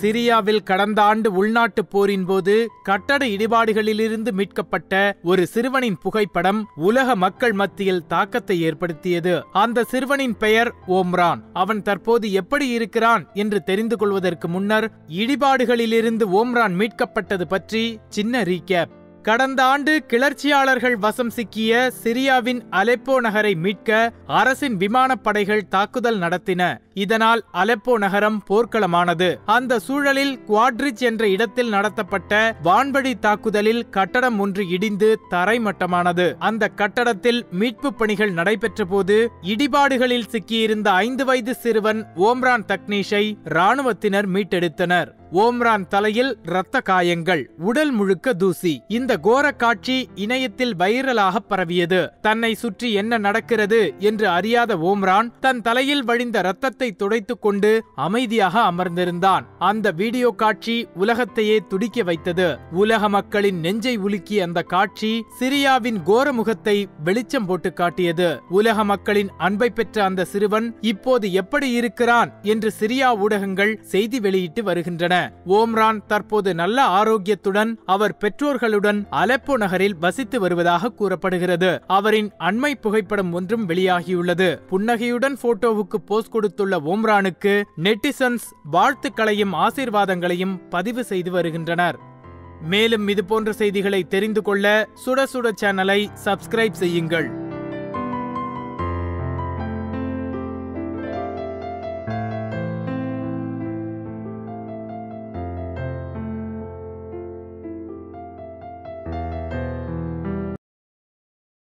சிரியாவில் கடந்த ஆண்டு உள்நாட்டுப் போரின் போது கட்டட இடிபாடுகளிலிருந்து மீட்கப்பட்ட ஒரு சிறுவனின் புகைப்படம் உலக மக்கள் மத்தியில் தாக்கத்தை ஏற்படுத்தியது. அந்த சிறுவனின் பெயர் ஓம்ரான். அவன் தற்போது எப்படி இருக்கிறான் என்று தெரிந்து கொள்வதற்கு முன்னர் இடிபாடுகளிலிருந்து ஓம்ரான் மீட்கப்பட்டது பற்றி சின்ன ரீகேப் கடந்த ஆண்டு கிளர்ச்சியாளர்கள் வசம் சிக்கிய சிரியாவின் அலெப்போ நகரை மீட்க அரசின் விமானப்படைகள் தாக்குதல் நடத்தின. இதனால் அலெப்போ நகரம் போர்க்களமானது. அந்த சூழலில் குவாட்ரிச் என்ற இடத்தில் நடத்தப்பட்ட வான்வழி தாக்குதலில் கட்டடம் ஒன்று இடிந்து தரைமட்டமானது. அந்த கட்டடத்தில் மீட்பு பணிகள் நடைபெற்ற போது இடிபாடுகளில் சிக்கியிருந்த ஐந்து வயது சிறுவன் ஓம்ரான் தக்னீஷை ராணுவத்தினர் மீட்டெடுத்தனர். ஓம்ரான் தலையில் இரத்த காயங்கள் உடல் முழுக்க தூசி. இந்த கோர காட்சி இணையத்தில் வைரலாக பரவியது. தன்னை சுற்றி என்ன நடக்கிறது என்று அறியாத ஓம்ரான் தன் தலையில் வழிந்த இரத்தத்தை துடைத்துக் கொண்டு அமைதியாக அமர்ந்திருந்தான். அந்த வீடியோ காட்சி உலகத்தையே துடிக்க வைத்தது. உலக மக்களின் நெஞ்சை உலுக்கிய அந்த காட்சி சிரியாவின் கோர முகத்தை வெளிச்சம் போட்டு காட்டியது. உலக மக்களின் அன்பை பெற்ற அந்த சிறுவன் இப்போது எப்படி இருக்கிறான் என்று சிரியா ஊடகங்கள் செய்தி வெளியிட்டு வருகின்றன. ஓம்ரான் தற்போது நல்ல ஆரோக்கியத்துடன் அவர் பெற்றோர்களுடன் அலெப்போ நகரில் வசித்து வருவதாக கூறப்படுகிறது. அவரின் அண்மை புகைப்படம் ஒன்றும் வெளியாகியுள்ளது. புன்னகையுடன் போட்டோவுக்கு போஸ் கொடுத்துள்ள ஓம்ரானுக்கு நெட்டிசன்ஸ் வாழ்த்துக்களையும் ஆசீர்வாதங்களையும் பதிவு செய்து வருகின்றனர். மேலும் இதுபோன்ற செய்திகளை தெரிந்து கொள்ள சுட சுட சேனலை சப்ஸ்கிரைப் செய்யுங்கள்.